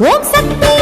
ஓம் சக்தி